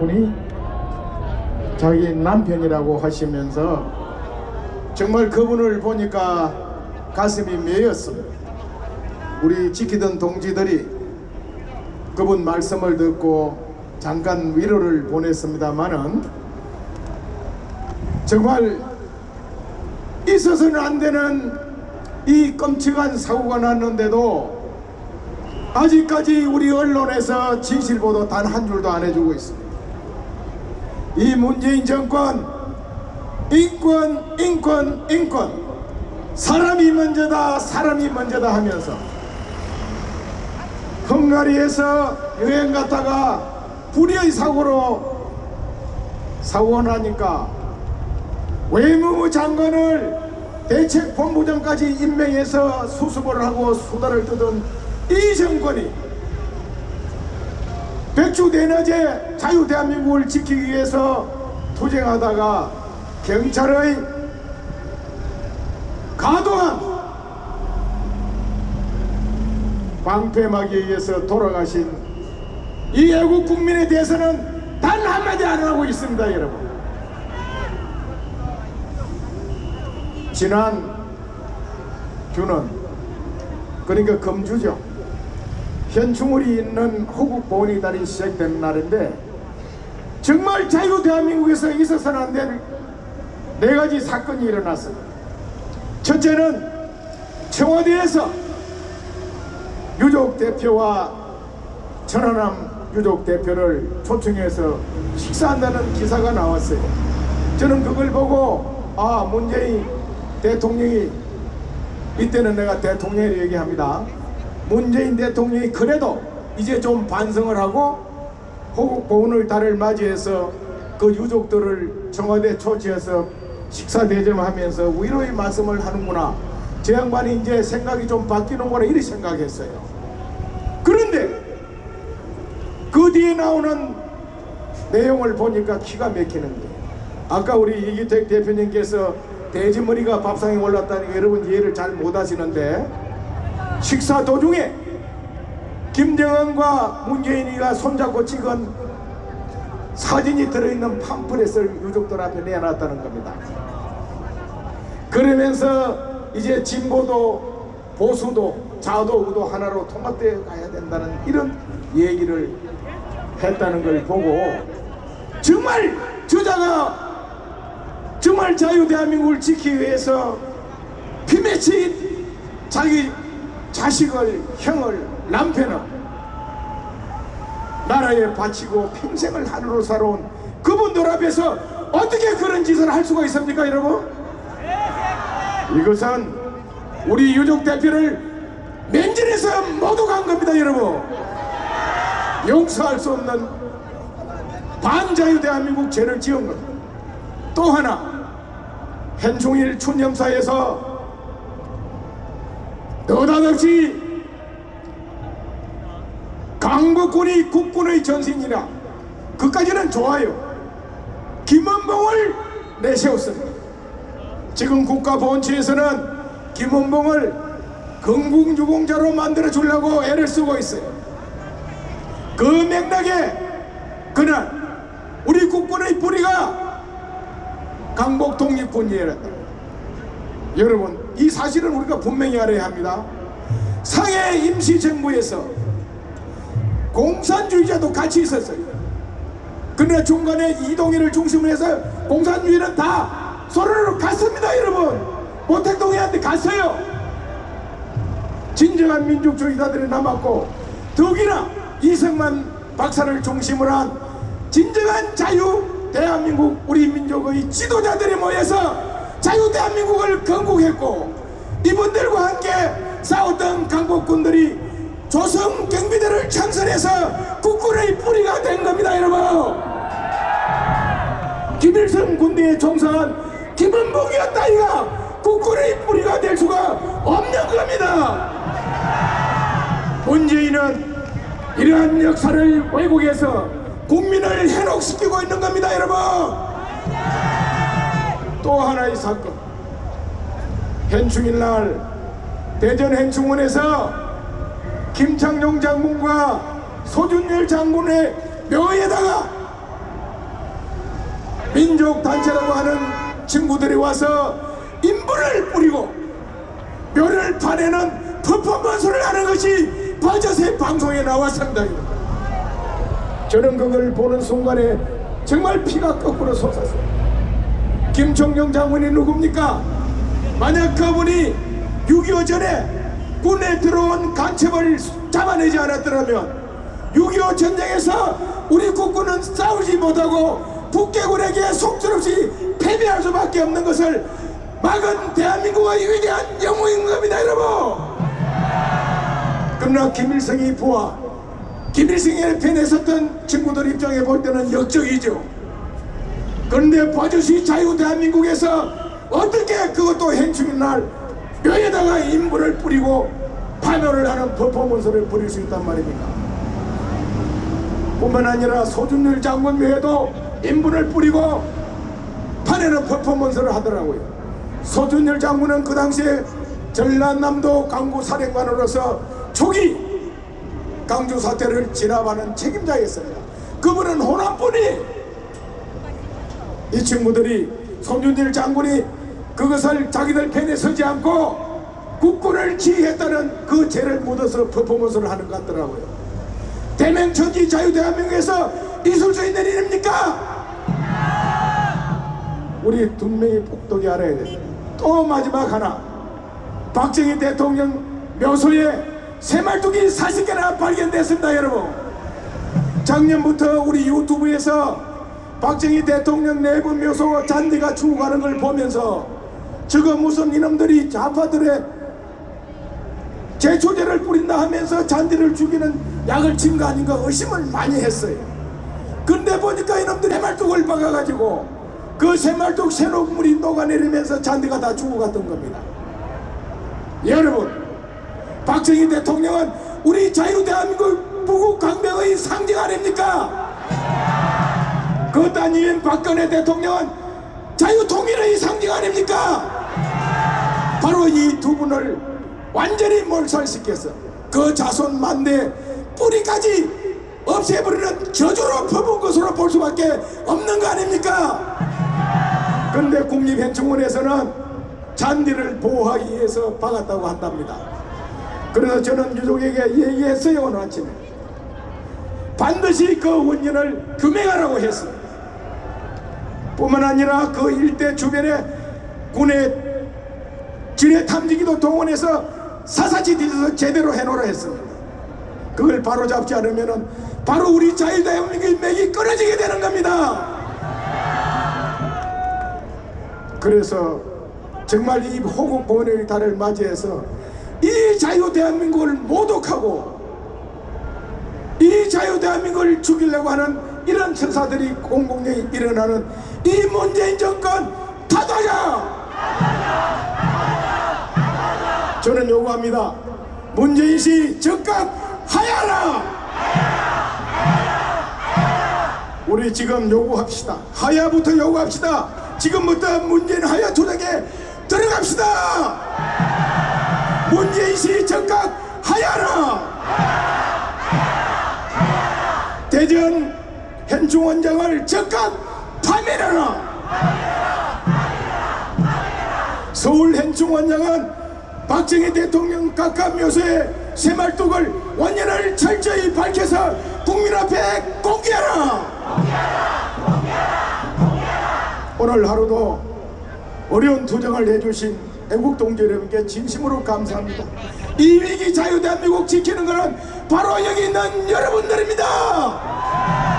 분이 자기 남편이라고 하시면서 정말 그분을 보니까 가슴이 메였습니다. 우리 지키던 동지들이 그분 말씀을 듣고 잠깐 위로를 보냈습니다마는 정말 있어서는 안 되는 이 끔찍한 사고가 났는데도 아직까지 우리 언론에서 진실 보도 단 한 줄도 안 해주고 있습니다. 이 문재인 정권 인권 인권 인권. 사람이 먼저다 사람이 먼저다 하면서 헝가리에서 여행 갔다가 불의의 사고로 사고가 나니까 외무부 장관을 대책본부장까지 임명해서 수습을 하고 수다를 떠던 이 정권이 백주 대낮에 자유 대한민국을 지키기 위해서 투쟁하다가 경찰의 가도한 방패막에 의해서 돌아가신 이 애국 국민에 대해서는 단 한마디 안 하고 있습니다 여러분. 지난 주는 그러니까 금주죠 현충일이 있는 호국 보훈의 달이 시작되는 날인데 정말 자유 대한민국에서 있어서는 안 될 네 가지 사건이 일어났습니다. 첫째는 청와대에서 유족 대표와 천안함 유족 대표를 초청해서 식사한다는 기사가 나왔어요. 저는 그걸 보고 아 문재인 대통령이 이때는 내가 대통령을 얘기합니다. 문재인 대통령이 그래도 이제 좀 반성을 하고 호국 보훈의 달을 맞이해서 그 유족들을 청와대 초치해서 식사 대접하면서 위로의 말씀을 하는구나. 제 양반이 이제 생각이 좀 바뀌는구나 이렇게 생각했어요. 그런데 그 뒤에 나오는 내용을 보니까 기가 막히는 거예요. 아까 우리 이기택 대표님께서 돼지머리가 밥상에 올랐다니까 여러분 이해를 잘 못하시는데 식사 도중에 김정은과 문재인이가 손잡고 찍은 사진이 들어있는 팜플렛을 유족들 앞에 내놨다는 겁니다. 그러면서 이제 진보도 보수도 좌도 우도 하나로 통합되어 가야 된다는 이런 얘기를 했다는 걸 보고 정말 저자가 정말 자유 대한민국을 지키기 위해서 피맺힌 자기 자식을 형을 남편을 나라에 바치고 평생을 하늘로 살아온 그분들 앞에서 어떻게 그런 짓을 할 수가 있습니까 여러분? 이것은 우리 유족 대표를 면전에서 모두 간 겁니다 여러분 용서할 수 없는 반자유 대한민국 죄를 지은 겁니다 또 하나 현충일 춘념사에서 느닷없이 강복군이 국군의 전신이라 그까지는 좋아요. 김원봉을 내세웠습니다. 지금 국가보훈처에서는 김원봉을 건국유공자로 만들어 주려고 애를 쓰고 있어요. 그 맥락에 그날 우리 국군의 뿌리가 강복 독립군이었다 여러분 이 사실은 우리가 분명히 알아야 합니다. 상해 임시정부에서 공산주의자도 같이 있었어요. 그러나 중간에 이동희를 중심으로 해서 공산주의는 다 소련으로 갔습니다 여러분. 모택동해한테 갔어요. 진정한 민족주의자들이 남았고 더기나 이승만 박사를 중심으로 한 진정한 자유 대한민국 우리 민족의 지도자들이 모여서 자유 대한민국을 건국했고 이분들과 함께 싸웠던 강복군들이 조선 경비대를 창설해서 국군의 뿌리가 된 겁니다 여러분. 김일성 군대에 종사한 김은복이었다 이가 국군의 뿌리가 될 수가 없는 겁니다. 문재인은 이러한 역사를 왜곡해서 국민을 해독시키고 있는 겁니다 여러분 또 하나의 사건 현충일 날 대전 현충원에서 김창룡 장군과 소준열 장군의 묘에다가 민족 단체라고 하는 친구들이 와서 인분을 뿌리고 묘를 파내는 퍼포먼스를 하는 것이 버젓의 방송에 나왔습니다. 저는 그걸 보는 순간에 정말 피가 거꾸로 솟았어요. 김총령 장군이 누굽니까? 만약 그분이 6.25 전에 군에 들어온 간첩을 잡아내지 않았더라면 6.25 전쟁에서 우리 국군은 싸우지 못하고 북계군에게 속절없이 패배할 수밖에 없는 것을 막은 대한민국의 위대한 영웅인 겁니다 여러분 그러나 김일성이 부하 김일성의 편에 섰던 친구들 입장에 볼 때는 역적이죠 그런데 봐주시 자유 대한민국에서 어떻게 그것도 행충인 날 뼈에다가 인분을 뿌리고 파멸을 하는 퍼포먼스를 부릴 수 있단 말입니까? 뿐만 아니라 소준율 장군 묘에도 인분을 뿌리고 파내는 퍼포먼스를 하더라고요. 소준율 장군은 그 당시에 전라남도 강구 사령관으로서 초기 강주 사태를 진압하는 책임자였습니다. 그분은 호남뿐이 이 친구들이 손준일 장군이 그것을 자기들 편에 서지 않고 국군을 지휘했다는 그 죄를 묻어서 퍼포먼스를 하는 것 같더라고요. 대명 천지 자유대한민국에서 있을 수 있는 일입니까? 우리 분명히 복독이 알아야 돼. 또 마지막 하나. 박정희 대통령 묘소에 새말뚝이 40개나 발견됐습니다, 여러분. 작년부터 우리 유튜브에서 박정희 대통령 내부 묘소 잔디가 죽어가는 걸 보면서 저거 무슨 이놈들이 좌파들의 제초제를 뿌린다 하면서 잔디를 죽이는 약을 친 거 아닌가 의심을 많이 했어요. 근데 보니까 이놈들이 새말뚝을 박아가지고 그 새말뚝 새녹물이 녹아내리면서 잔디가 다 죽어갔던 겁니다. 여러분, 박정희 대통령은 우리 자유대한민국 부국 강병의 상징 아닙니까? 그것 아니면 박근혜 대통령은 자유통일의 상징 아닙니까? 바로 이 두 분을 완전히 몰살시켰어. 그 자손 만대 뿌리까지 없애버리는 저주로 퍼본 것으로 볼 수밖에 없는 거 아닙니까? 근데 국립현충원에서는 잔디를 보호하기 위해서 박았다고 한답니다. 그래서 저는 유족에게 얘기했어요 오늘 아침에 반드시 그 원인을 규명하라고 했어요. 뿐만 아니라 그 일대 주변에 군의 지뢰 탐지기도 동원해서 사사지 뒤져서 제대로 해놓으라 했습니다. 그걸 바로 잡지 않으면 바로 우리 자유대한민국의 맥이 끊어지게 되는 겁니다. 그래서 정말 이 호국 본의 달을 맞이해서 이 자유 대한민국을 모독하고 이 자유 대한민국을 죽이려고 하는 이런 천사들이 공공연히 일어나는 이 문재인 정권 타다자 저는 요구합니다. 문재인 씨 즉각 하야라! 우리 지금 요구합시다. 하야부터 요구합시다. 지금부터 문재인 하야 투쟁에 들어갑시다! 문재인 씨 즉각 하야라! 대전 현충원장을 즉각 파멸하라 서울 현충원장은 박정희 대통령 각각 묘소에 새말뚝을 원인을 철저히 밝혀서 국민 앞에 공개하라 오늘 하루도 어려운 투쟁을 해주신 애국 동지 여러분께 진심으로 감사합니다. 이 위기 자유 대한민국 지키는 것은 바로 여기 있는 여러분들입니다.